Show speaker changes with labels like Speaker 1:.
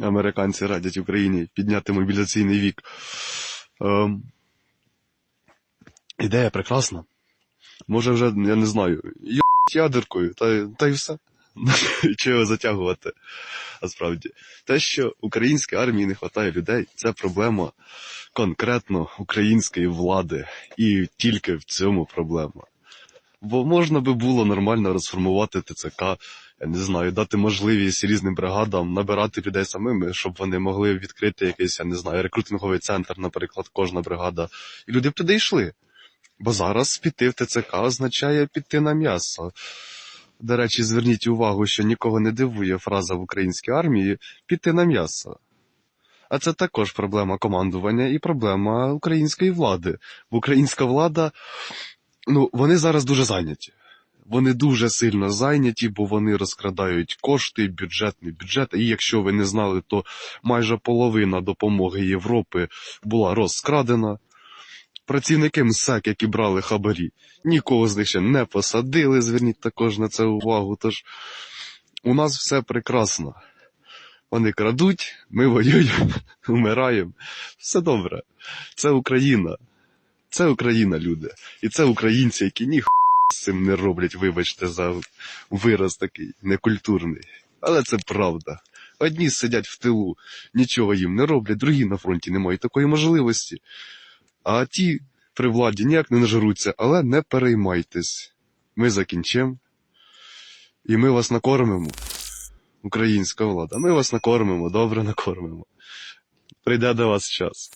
Speaker 1: американці радять Україні підняти мобілізаційний вік. Ем, ідея прекрасна. Може вже, я не знаю, йо ядеркою, та, та й все. Чого затягувати? Насправді. Те, що українській армії не вистачає людей, це проблема конкретно української влади. І тільки в цьому проблема. Бо можна би було нормально розформувати ТЦК, я не знаю, дати можливість різним бригадам набирати людей самими, щоб вони могли відкрити якийсь, я не знаю, рекрутинговий центр, наприклад, кожна бригада. І люди б туди йшли. Бо зараз піти в ТЦК означає піти на м'ясо. До речі, зверніть увагу, що нікого не дивує фраза в українській армії піти на м'ясо. А це також проблема командування і проблема української влади. Бо українська влада, ну, вони зараз дуже зайняті. Вони дуже сильно зайняті, бо вони розкрадають кошти, бюджетний бюджет. І якщо ви не знали, то майже половина допомоги Європи була розкрадена. Працівники МСЕК, які брали хабарі, нікого з них ще не посадили. Зверніть також на це увагу. Тож у нас все прекрасно. Вони крадуть, ми воюємо, вмираємо. Все добре. Це Україна. Це Україна, люди. І це українці, які ні з цим не роблять, вибачте, за вираз такий некультурний. Але це правда. Одні сидять в тилу, нічого їм не роблять, другі на фронті не мають такої можливості. А ті при владі ніяк не нажруться, але не переймайтесь. Ми закінчимо. І ми вас накормимо. Українська влада. Ми вас накормимо, добре накормимо. Прийде до вас час.